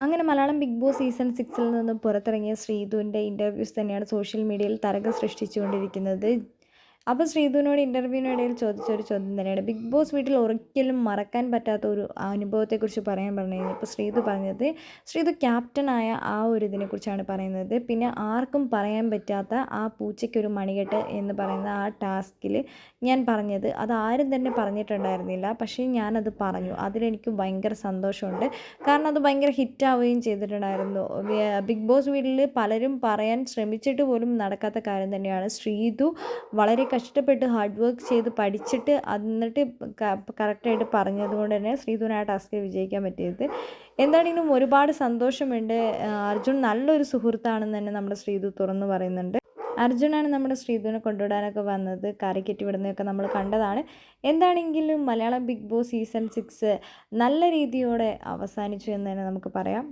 അങ്ങനെ Malayalam big boss season സിക്സിൽ നിന്നും പുറത്തിറങ്ങിയ ശ്രീധുവിന്റെ ഇന്റർവ്യൂസ് തന്നെയാണ് സോഷ്യൽ മീഡിയയിൽ തരംഗം സൃഷ്ടിച്ചുകൊണ്ടിരിക്കുന്നത്. അപ്പോൾ ശ്രീധുവിനോട് ഇന്റർവ്യൂവിനിടയിൽ ചോദിച്ചൊരു ചോദ്യം തന്നെയാണ്. ബിഗ് ബോസ് വീട്ടിൽ ഒരിക്കലും മറക്കാൻ പറ്റാത്ത ഒരു അനുഭവത്തെക്കുറിച്ച് പറയാൻ പറഞ്ഞു ഇപ്പോൾ ശ്രീധു പറഞ്ഞത് ശ്രീധു ക്യാപ്റ്റനായ ആ ഒരു ഇതിനെക്കുറിച്ചാണ് പറയുന്നത്. പിന്നെ ആർക്കും പറയാൻ പറ്റാത്ത ആ പൂച്ചയ്ക്കൊരു മണികെട്ട് എന്ന് പറയുന്ന ആ ടാസ്കിൽ ഞാൻ പറഞ്ഞത് അത് ആരും തന്നെ പറഞ്ഞിട്ടുണ്ടായിരുന്നില്ല. പക്ഷേ ഞാനത് പറഞ്ഞു. അതിലെനിക്ക് ഭയങ്കര സന്തോഷമുണ്ട്. കാരണം അത് ഭയങ്കര ഹിറ്റാവുകയും ചെയ്തിട്ടുണ്ടായിരുന്നു. ബിഗ് ബോസ് വീട്ടിൽ പലരും പറയാൻ ശ്രമിച്ചിട്ട് പോലും നടക്കാത്ത കാര്യം തന്നെയാണ്. ശ്രീധു വളരെ കഷ്ടപ്പെട്ട് ഹാർഡ് വർക്ക് ചെയ്ത് പഠിച്ചിട്ട് എന്നിട്ട് കറക്റ്റായിട്ട് പറഞ്ഞത് കൊണ്ട് തന്നെ ശ്രീധുവിന് ആ ടാസ്ക് വിജയിക്കാൻ പറ്റിയത്. എന്താണെങ്കിലും ഒരുപാട് സന്തോഷമുണ്ട്. അർജുൻ നല്ലൊരു സുഹൃത്താണെന്ന് തന്നെ നമ്മുടെ ശ്രീധു തുറന്നു പറയുന്നുണ്ട്. അർജുനാണ് നമ്മുടെ ശ്രീധുവിനെ കൊണ്ടുവിടാനൊക്കെ വന്നത്. കറി കെട്ടിവിടുന്നതൊക്കെ നമ്മൾ കണ്ടതാണ്. എന്താണെങ്കിലും Malayalam Bigg Boss season six നല്ല രീതിയോടെ അവസാനിച്ചു എന്ന് തന്നെ നമുക്ക് പറയാം.